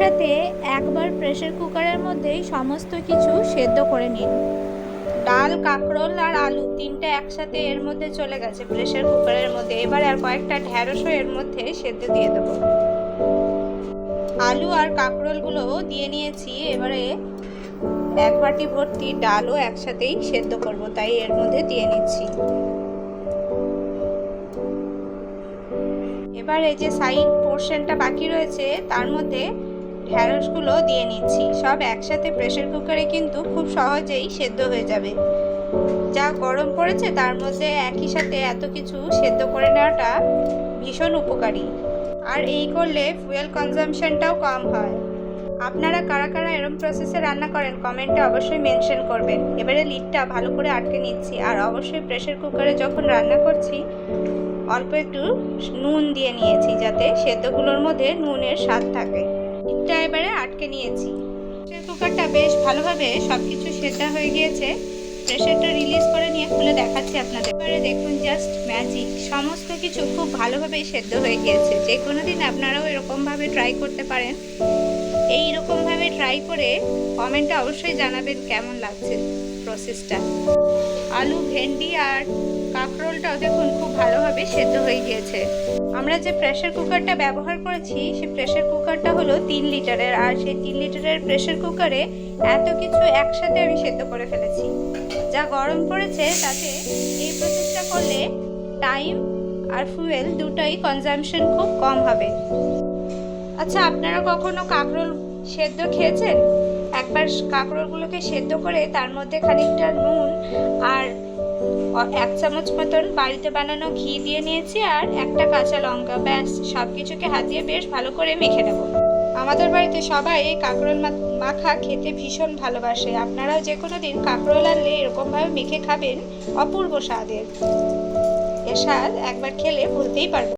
সাথে একবার প্রেশার কুকারের মধ্যেই সমস্ত কিছু সেদ্ধ করে নিন। ডাল, কাঁকরোল আর আলু তিনটে একসাথে এর মধ্যে চলে গেছে প্রেশার কুকারের মধ্যে। এবার আর কয়েকটা ঢ্যাঁড়সও এর মধ্যে সেদ্ধ দিয়ে দেবো। আলু আর কাঁকরোলগুলো দিয়ে নিয়েছি। এবারে এক বাটি ভর্তি ডালও একসাথেই সেদ্ধ করব, তাই এর মধ্যে দিয়ে নিচ্ছি। এবার এই যে সাইড পোর্শনটা বাকি রয়েছে, তার মধ্যে ঢ্যাঁড়সগুলো দিয়ে নিচ্ছি। সব একসাথে প্রেসার কুকারে কিন্তু খুব সহজেই সেদ্ধ হয়ে যাবে। যা গরম পড়েছে তার মধ্যে একই সাথে এত কিছু সেদ্ধ করে নেওয়াটা ভীষণ উপকারী। আর এই করলে ফুয়েল কনজামশনটাও কম হয়। আপনারা কারা কারা এরম প্রসেসে রান্না করেন কমেন্টে অবশ্যই মেনশন করবেন। এবারে লিডটা ভালো করে আটকে নিচ্ছি। আর অবশ্যই প্রেসার কুকারে যখন রান্না করছি, অল্প একটু নুন দিয়ে নিয়েছি যাতে সেদ্ধগুলোর মধ্যে নুনের স্বাদ থাকে। লিডটা এবারে আটকে নিয়েছি। প্রেসার কুকারটা বেশ ভালোভাবে সব কিছু সেদ্ধ হয়ে গিয়েছে। প্রেসারটা রিলিজ করে নিয়ে খুলে দেখাচ্ছি আপনাদের। এবারে দেখুন জাস্ট ম্যাজিক সমস্ত কিছু খুব ভালোভাবেই সেদ্ধ হয়ে গিয়েছে। যে কোনো দিন আপনারাও এরকমভাবে ট্রাই করতে পারেন। এই রকমভাবে ট্রাই করে কমেন্টে অবশ্যই জানাবেন কেমন লাগছে প্রসেসটা আলু, ভেন্ডি আর কাঁকরোলটাও দেখুন খুব ভালোভাবে সেদ্ধ হয়ে গিয়েছে। আমরা যে প্রেশার কুকারটা ব্যবহার করেছি, সেই প্রেশার কুকারটা হলো তিন লিটারের আর সেই তিন লিটারের প্রেশার কুকারে এত কিছু একসাথে আমি সেদ্ধ করে ফেলেছি। যা গরম পড়েছে, তাতে এই প্রসেসটা করলে টাইম আর ফুয়েল দুটোই কনজামশন খুব কম হবে। আচ্ছা আপনারা কখনো কাঁকরোল সেদ্ধ খেয়েছেন? একবার কাঁকরোলগুলোকে সেদ্ধ করে তার মধ্যে খানিকটা নুন আর এক চামচ মতন বাড়িতে বানানো ঘি দিয়ে নিয়েছি আর একটা কাঁচা লঙ্কা। ব্যাস সব কিছুকে হাতিয়ে বেশ ভালো করে মেখে নেব। আমাদের বাড়িতে সবাই এই কাঁকরোল মাখা খেতে ভীষণ ভালোবাসে। আপনারাও যে কোনো দিন কাঁকরোল আনলে এরকমভাবে মেখে খাবেন অপূর্ব স্বাদের। এর স্বাদ একবার খেলে ভুলতেই পারবেন